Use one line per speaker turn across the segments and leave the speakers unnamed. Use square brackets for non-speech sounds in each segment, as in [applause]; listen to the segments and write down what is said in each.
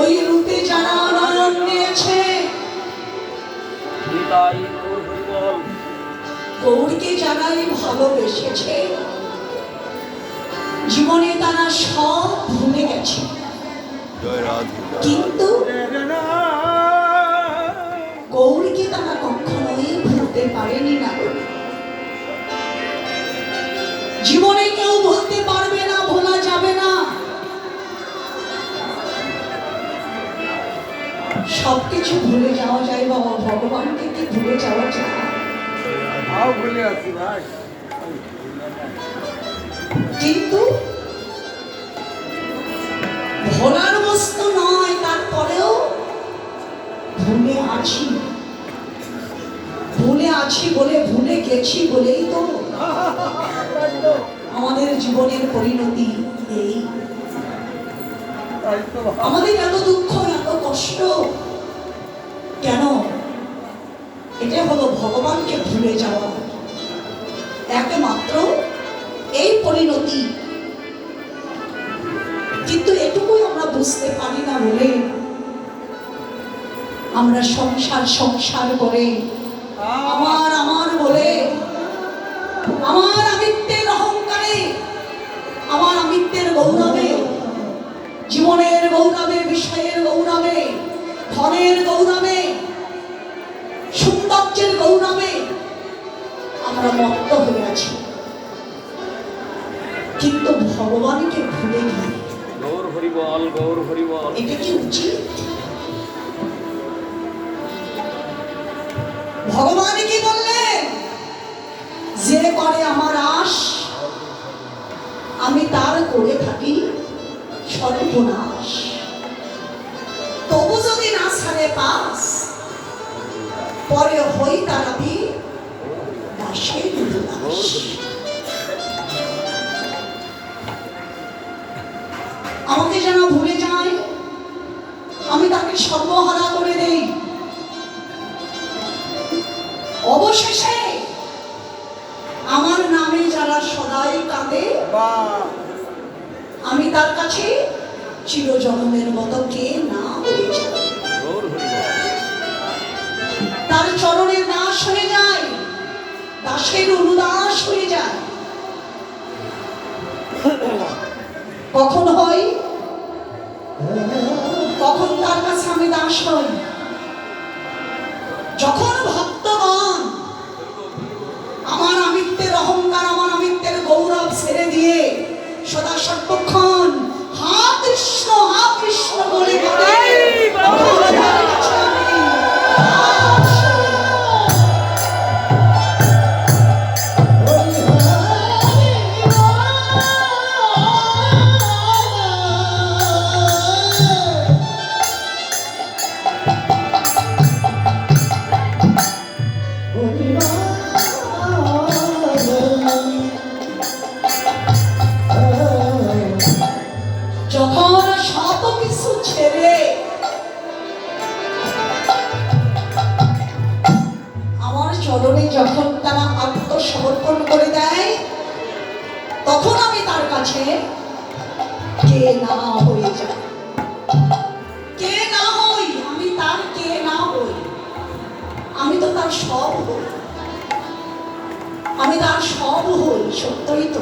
ওই রূপে যারা নয়ন নিয়েছে গৌরকে যারাই ভালোবেসেছে জীবনে তারা সব ভুলে গেছে। কিন্তু গৌরকে তারা কখনোই ভুলতে পারেনি না। জীবনে কেউ ভুলতে পারবে না সবকিছু ভুলে যাওয়া যায় বাবা ভগবানকে কি ভুলে যাওয়া যায়?
ভুলে আছি ভাই।
কিন্তু ভোলার বস্তু নয় তারপরেও ভুলে আছি। ভুলে আছি বলে ভুলে গেছি বলেই তো আমাদের জীবনের পরিণতি এই। আমাদের এত দুঃখ এত কষ্ট কেন? এটা হলো ভগবানকে ভুলে যাওয়া। একমাত্র এই পরিণতি। কিন্তু এটুকুই আমরা বুঝতে পারি না বলে আমরা সংসার সংসার করে আমার আমার বলে, আমার আমিত্বের অহংকারে, আমার আমিত্বের গৌরবে, জীবনের গৌরবে, বিষয়ের গৌরবে ধনের গৌরবে সৌন্দর্যের গৌরবে আমরা মত্ত হয়ে আছি। কিন্তু ভগবানকে ভুলে গিয়ে
গৌর হরিবল গৌর হরিবল।
এটা কি উচিত? ভগবান কি বললেন? যে করে আমার আশ আমি তার করে থাকি সর্বনাশ। ছাড়ে পাস পরে হই তারাবি দাস আমাকে যেন ভুলে যায়, আমি তাকে সর্বহারা করে দেই। অবশেষে আমার নামে যারা সদাই কাঁদে, আমি তার কাছে চিরজনমের মতো কে না হয়ে যায় দাসের অনুদাস হয়ে যায়। কখন হয়? কখন তার কাছে আমি দাস হই? যখন তার সব হই। আমি তার সব হই, সত্যই তো।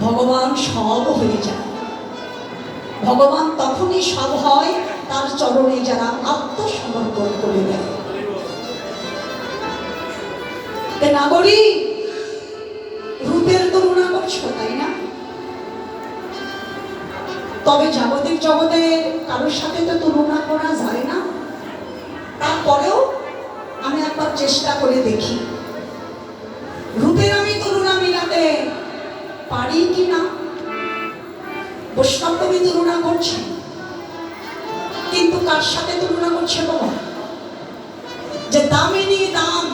ভগবান সব হয়ে যায়। ভগবান তখনই সব হয়, তার চরণে যারা আত্মসমর্পণ করে দেয়। নাগরী, রূপের তুলনা করছ, তাই না? তবে জাগতিক জগতে কারোর সাথে তো তুলনা করা যায় না। তারপরেও চেষ্টা করে দেখি। রূপের আমি তুলনা মিলাতে পারি কি না? বৈষ্ণব কবি তুলনা করছে কিন্তু কার সাথে তুলনা করছে বাবা যে দামিনী দাম,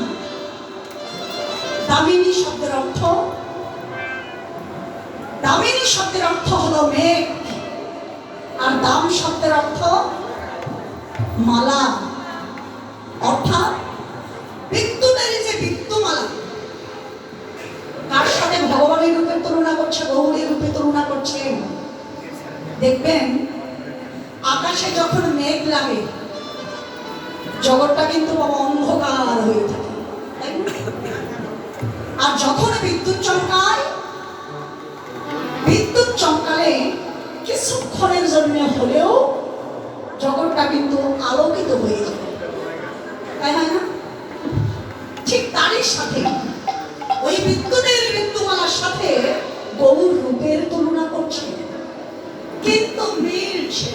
দামিনী শব্দের অর্থ? দামিনী শব্দের অর্থ হলো মেঘ, আর দাম শব্দের অর্থ মালা। অর্থাৎ বিদ্যুতের যে বিদ্যুমালা কার সাথে ভগবানের রূপের তুলনা করছে গৌরীর রূপে তুলনা করছে। দেখবেন, আকাশে যখন মেঘ লাগে, জগৎটা কিন্তু অন্ধকার হয়ে থাকে আর যখন বিদ্যুৎ চমকায়, বিদ্যুৎ চমকালে কিছুক্ষণের জন্য হলেও জগৎটা কিন্তু আলোকিত হয়ে যায়। তাই হয় না? ঠিক তারই সাথে করছে কিন্তু মিলছে।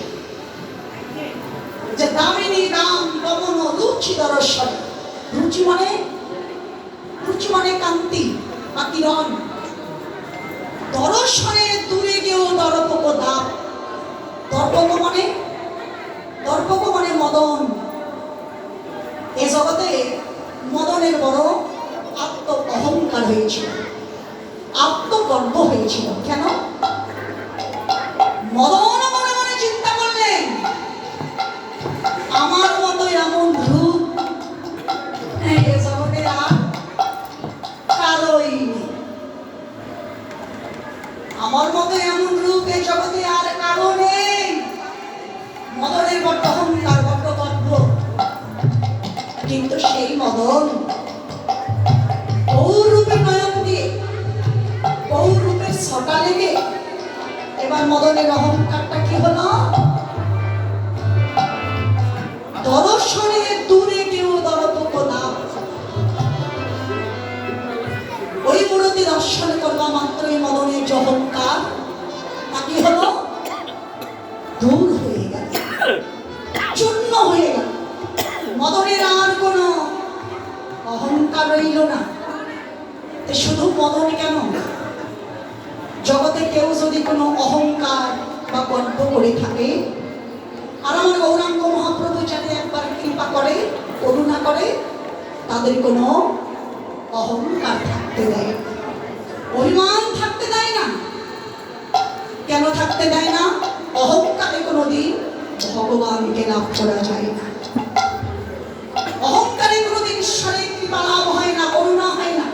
যে দামিনী দাম দমন রুচি দর্শন রুচি মানে? রুচি মানে কান্তি বা কিরণ দর্শনে দূরে গিয়েও দর্পক দাম। দর্পক মানে? দর্পক মানে মদন। এ জগতে মদনের বড় আত্ম অহংকার হয়েছিল। আত্মগর্ব হয়েছিল। কেন? মদন তাদের কোনো অহংকার থাকতে দেয়। অভিমান থাকতে দেয় না। কেন থাকতে দেয় না? অহংকারে কোনোদিন ভগবানকে লাভ করা যায় না। অহংকারে কোনোদিন ঈশ্বরের কৃপা লাভ হয় না, করুণা হয় না।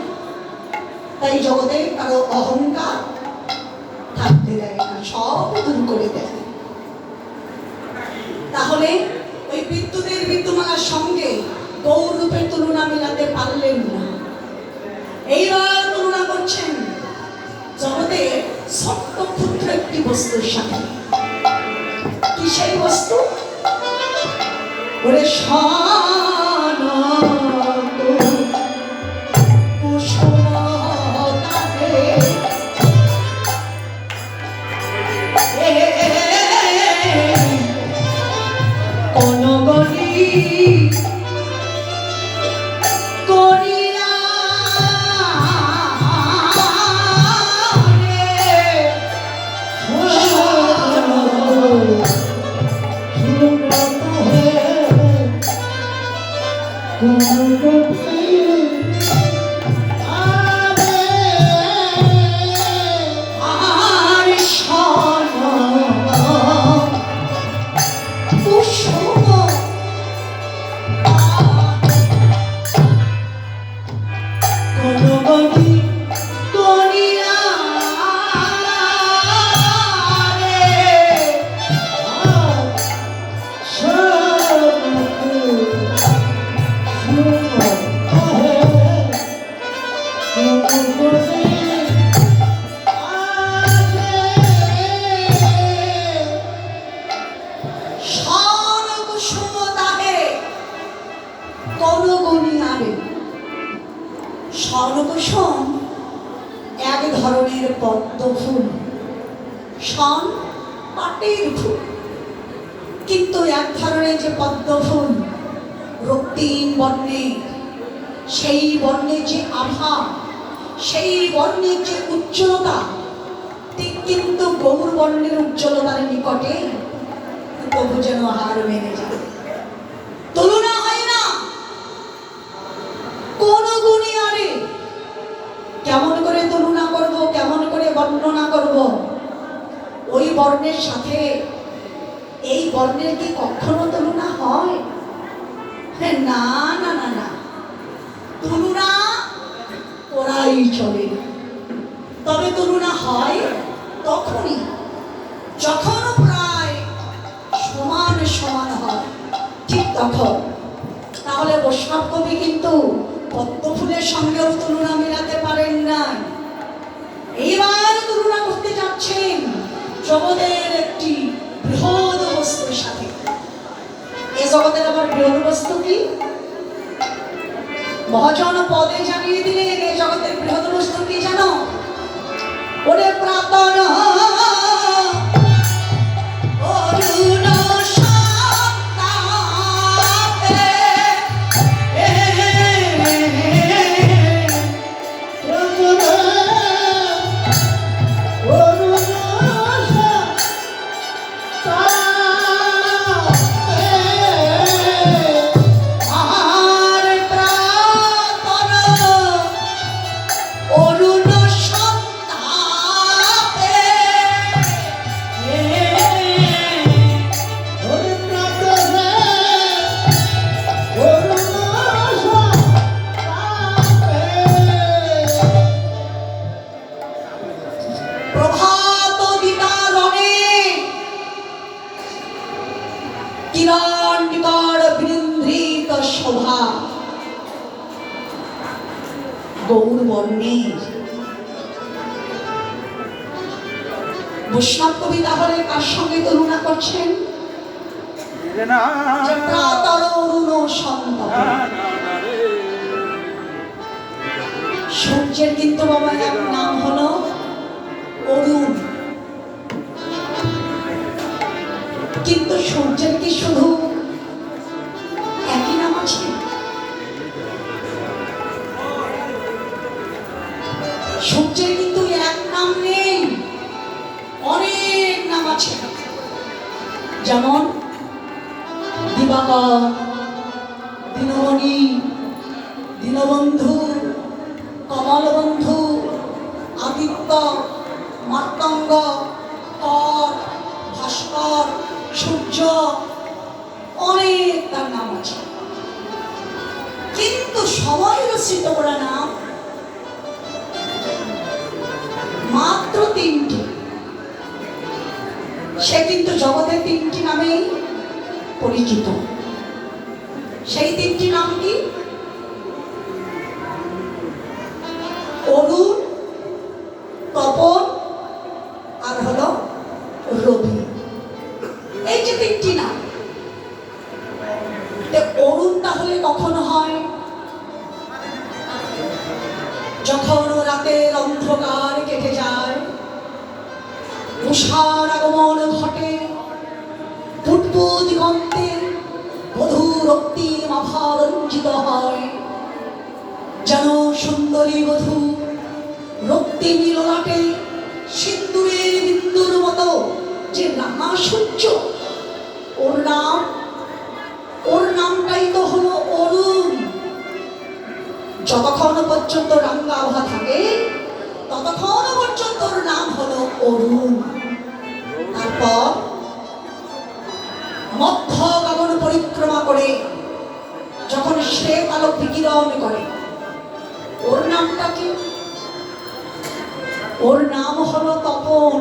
তাই জগতে কারও অহংকার থাকতে দেয় না, সব দূর করে দেয়। তাহলে ওই বিদ্যুতের বিদ্যমালার সঙ্গে গৌরূপের তুলনা মিলাতে পারলেন না। এইবার তুলনা করছেন জগতে ছোট্ট ক্ষুদ্র একটি বস্তুর সাথে। কি সেই বস্তু? ওরে শানত স্বর্ণকুসুম এক ধরনের পদ্ম ফুল শন পাটের ফুল। কিন্তু এক ধরনের যে পদ্ম ফুল রক্তিম বর্ণে, সেই বর্ণের যে আভা, সেই বর্ণের যে উজ্জ্বলতা, ঠিক কিন্তু গৌর বর্ণের উজ্জ্বলতার নিকটে প্রভু যেন হার মেনে যায় তুলনা হয় না কোন গুণে আরে কেমন করে তুলনা করব কেমন করে বর্ণনা করব। ওই বর্ণের সাথে, এই বর্ণের কি কখনো তুলনা হয়? না না না না। তুলনা করাই চলে। তবে তুলনা হয় তখনই, যখন প্রায় সমান সমান হয়, ঠিক তখন। তাহলে বৈষ্ণব কবি কিন্তু পদ্ম ফুলের সঙ্গেও তুলনা মেলাতে পারেন না এইবার তুলনা করতে যাচ্ছেন জগতের একটি বৃহৎ বস্তুর সাথে। এ জগতের আবার বৃহৎ বস্তু কি? মহাজন পদে জানিয়ে দিলেন, এ জগতের বৃহৎ বস্তু কি জানো? ওরে প্রাতন গৌর বর্ণের বৈষ্ণব কবি তাহলে কার সঙ্গে তুলনা করছেন? সূর্যের কিন্তু বাবা এক নাম হলো অরুণ। কিন্তু সূর্যের কি শুধু সূর্য, অনেক তার নাম আছে। কিন্তু রচিত করা নাম মাত্র তিনটি। সে কিন্তু জগতের তিনটি নামেই পরিচিত। সেই তিনটি নাম কি? অরুণ, তপন আর হলো রবি। যে তিনটি তে অরুণ তাহলে কখন হয়? যখন রাতের অন্ধকার কেটে যায়, উষার আগমন ঘটে পূর্ব দিগন্তে মধুর রক্তিম আভা হয়। যেন সুন্দরী বধূ রক্তি মিলনাটে সিন্দুরের বিন্দুর মতো যে রাঙা সূর্য নাম, ওর নামটাই তো হলো অরুণ। যতক্ষণ পর্যন্ত রাঙ্গা আভা থাকে, ততক্ষণ পর্যন্ত ওর নাম হলো অরুণ। তারপর মধ্য গগন পরিক্রমা করে যখন শ্বেত আলো বিকিরণ করে, ওর নামটা কি? ওর নাম হলো তপন।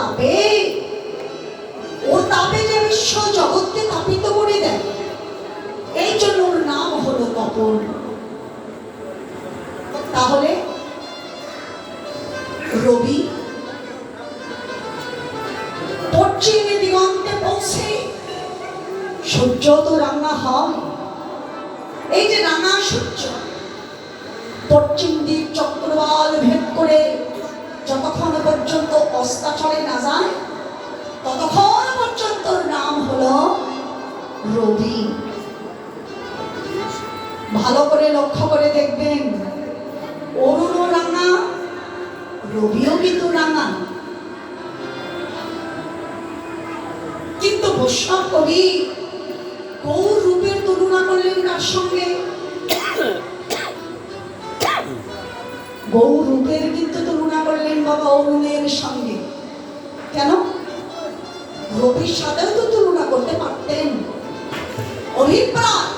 তাপে। ওর তাপে যে বিশ্ব জগৎকে তাপিত করে দেয়। এই জন্য ওর নাম হলো তপন তাহলে রবি পশ্চিমে দিগন্তে পৌঁছে সূর্য তো রাঙা হয়। এই যে রাঙা সূর্য, পশ্চিম দিক চক্রবাল ভেদ করে যতক্ষণ পর্যন্ত অস্তাচলে না যায়, ততক্ষণ পর্যন্ত নাম হলো রবি। ভালো করে লক্ষ্য করে দেখবেন অরুণও রাঙা, রবিও কিন্তু রাঙা। কিন্তু বৈষ্ণব কবি গৌর রূপের তুলনা করলেন কার সঙ্গে? [coughs] গৌর রূপের কিন্তু করলেন বাবা অরুণের সঙ্গে। কেন? সাথেও তো তুলনা করতে পারতেন। অভিপ্রায়।